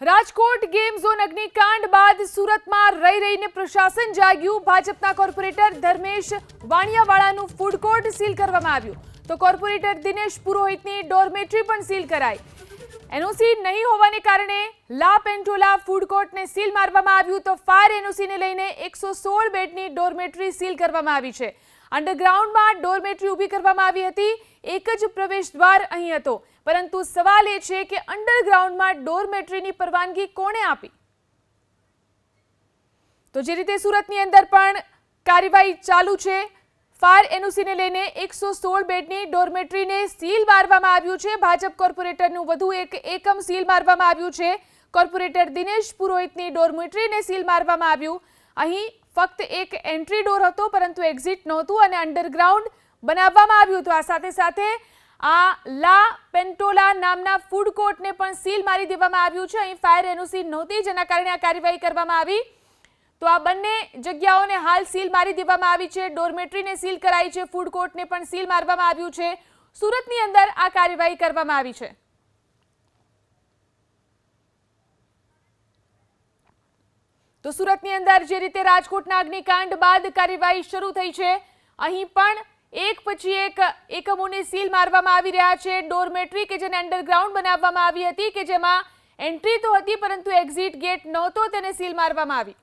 Rajkot game zone અગ્નિકાંડ બાદ સુરતમાં રહી રહીને પ્રશાસન જાગ્યું. ભાજપના કોર્પોરેટર ધર્મેશ વાણિયાવાળાનું ફૂડ કોર્ટ સીલ કરવામાં આવ્યું. તો કોર્પોરેટર દિનેશ પુરોહિતની ડોરમેટ્રી પણ સીલ કરાઈ. એનઓસી નહીં હોવાને કારણે લા પેન્ટોલા ફૂડ કોર્ટને સીલ મારવામાં આવ્યું તો ફાયર એનઓસીને લઈને એકસો સોળ બેડની ડોરમેટ્રી સીલ કરવામાં આવી છે. અંડરગ્રાઉન્ડમાં ડોરમેટ્રી ઊભી કરવામાં આવી હતી. એક જ પ્રવેશ દ્વાર અહીં હતો. પરંતુ સવાલ એ છે કે અંડરગ્રાઉન્ડમાં ડોરમેટ્રીની પરવાનગી કોણે આપી? તો જે રીતે સુરતની અંદર પણ કાર્યવાહી ચાલુ છે, ફાયર એનઓસીને લઈને એકસો સોળ બેડની ડોરમેટ્રીને સીલ મારવામાં આવ્યું છે. ભાજપ કોર્પોરેટરનું વધુ એક એકમ સીલ મારવામાં આવ્યું છે. કોર્પોરેટર દિનેશ પુરોહિતની ડોરમેટ્રીને સીલ મારવામાં આવ્યું. અહીં ફક્ત એક એન્ટ્રી ડોર હતો, પરંતુ એક્ઝિટ નહોતું અને અંડરગ્રાઉન્ડ બનાવવામાં આવ્યું હતું. આ સાથે સાથે આ લા પેન્ટોલા નામના ફૂડ કોર્ટને પણ સીલ મારી દેવામાં આવ્યું છે. અહીં ફાયર એનઓસી નહોતી, જેના કારણે આ કાર્યવાહી કરવામાં આવી. તો આ બંને જગ્યાઓને હાલ સીલ મારી દેવામાં આવી છે. ડોરમેટ્રીને સીલ કરાઈ છે. ફૂડ કોર્ટને પણ સીલ મારવામાં આવ્યું છે. સુરતની અંદર આ કાર્યવાહી કરવામાં આવી છે. તો સુરતની અંદર જે રીતે રાજકોટના અગ્નિકાંડ બાદ કાર્યવાહી શરૂ થઈ છે, અહીં પણ એક પછી એક એકમોને સીલ મારવામાં આવી રહ્યા છે. ડોરમેટ્રી કે જેને અંડરગ્રાઉન્ડ બનાવવામાં આવી હતી કે જેમાં એન્ટ્રી તો હતી, પરંતુ એક્ઝિટ ગેટ નહોતો, તેને સીલ મારવામાં આવી.